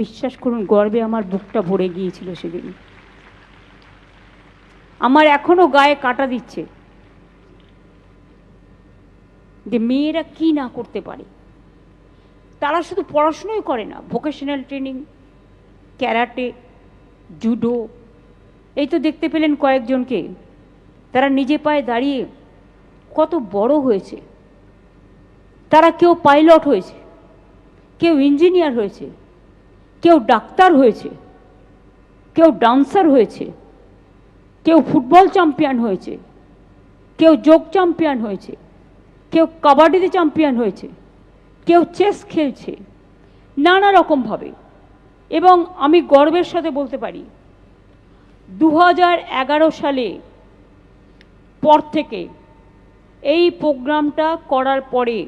বিশ্বাস করুন, গর্বে আমার বুকটা ভরে গিয়েছিল সেদিন। আমার এখনও গায়ে কাটা দিচ্ছে যে মেয়েরা কি না করতে পারে। তারা শুধু পড়াশুনোই করে না ভোকেশনাল ট্রেনিং ক্যারাটে জুডো এই তো দেখতে পেলেন কয়েকজনকে। তারা নিজে পায়ে দাঁড়িয়ে কত বড় হয়েছে। তারা কেউ পাইলট হয়েছে, কেউ ইঞ্জিনিয়ার হয়েছে। কেউ ডাক্তার হয়েছে, কেউ ডান্সার হয়েছে, কেউ ফুটবল চ্যাম্পিয়ন হয়েছে, কেউ যোগ চ্যাম্পিয়ন হয়েছে, কেউ কাবাডিতে চ্যাম্পিয়ন হয়েছে, কেউ চেস খেলছে, নানা রকমভাবে এবং আমি গর্বের সাথে বলতে পারি দু সালে পর থেকে এই প্রোগ্রামটা করার পরে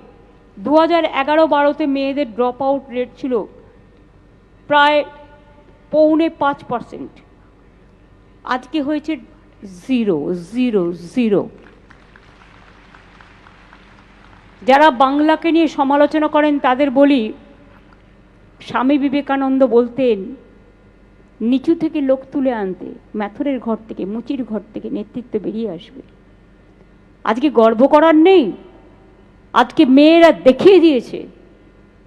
দু হাজার এগারো বারোতে মেয়েদের ড্রপ আউট রেট ছিল প্রায় পৌনে পাঁচ পার্সেন্ট। আজকে হয়েছে জিরো জিরো জিরো। যারা বাংলাকে নিয়ে সমালোচনা করেন, তাদের বলি, স্বামী বিবেকানন্দ বলতেন, নিচু থেকে লোক তুলে আনতে, ম্যাথরের ঘর থেকে, মুচির ঘর থেকে নেতৃত্ব বেরিয়ে আসবে। আজকে গর্ব করার নেই, আজকে মেয়েরা দেখিয়ে দিয়েছে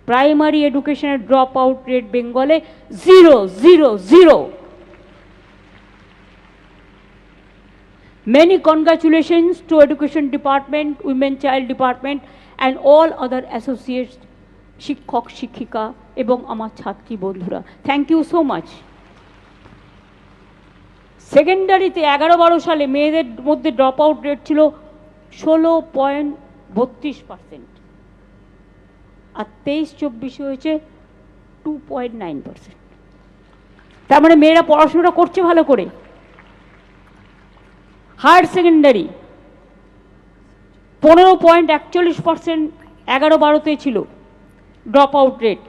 প্রাইমারি এডুকেশনের ড্রপ আউট রেট বেঙ্গলে zero zero zero. Many congratulations to Education Department, Women Child Department and all other associates, শিক্ষক শিক্ষিকা এবং আমার ছাত্রী বন্ধুরা। থ্যাংক ইউ সো মাচ সেকেন্ডারিতে এগারো বারো সালে মেয়েদের মধ্যে ড্রপ আউট রেট ছিল ষোলো পয়েন্ট বত্রিশ পার্সেন্ট আর তেইশ চব্বিশে হয়েছে টু পয়েন্ট নাইন পার্সেন্ট তার মানে মেয়েরা পড়াশোনাটা করছে ভালো করে। হায়ার সেকেন্ডারি পনেরো পয়েন্ট একচল্লিশ পার্সেন্ট এগারো বারোতে ছিল। ড্রপ আউট রেট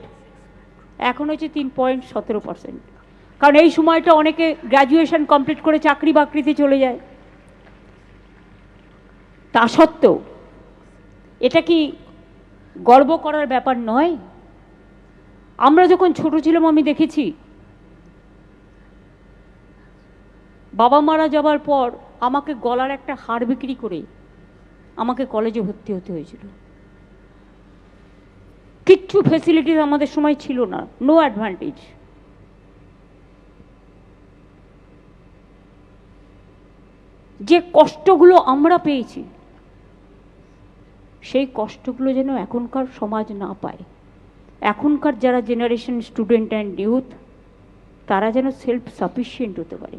এখন হচ্ছে তিন পয়েন্ট সতেরো পার্সেন্ট কারণ এই সময়টা অনেকে গ্র্যাজুয়েশন কমপ্লিট করে চাকরি বাকরিতে চলে যায়। তা সত্ত্বেও এটা কি গর্ব করার ব্যাপার নয়। আমরা যখন ছোট ছিলাম, আমি দেখেছি, বাবা মারা যাবার পর আমাকে গলার একটা হাড় বিক্রি করে আমাকে কলেজে ভর্তি হতে হয়েছিল। কিচ্ছু ফেসিলিটিস আমাদের সময় ছিল না নো অ্যাডভান্টেজ যে কষ্টগুলো আমরা পেয়েছি সেই কষ্টগুলো যেন এখনকার সমাজ না পায়। এখনকার যারা জেনারেশন স্টুডেন্ট অ্যান্ড ইউথ তারা যেন সেলফ সাফিসিয়েন্ট হতে পারে।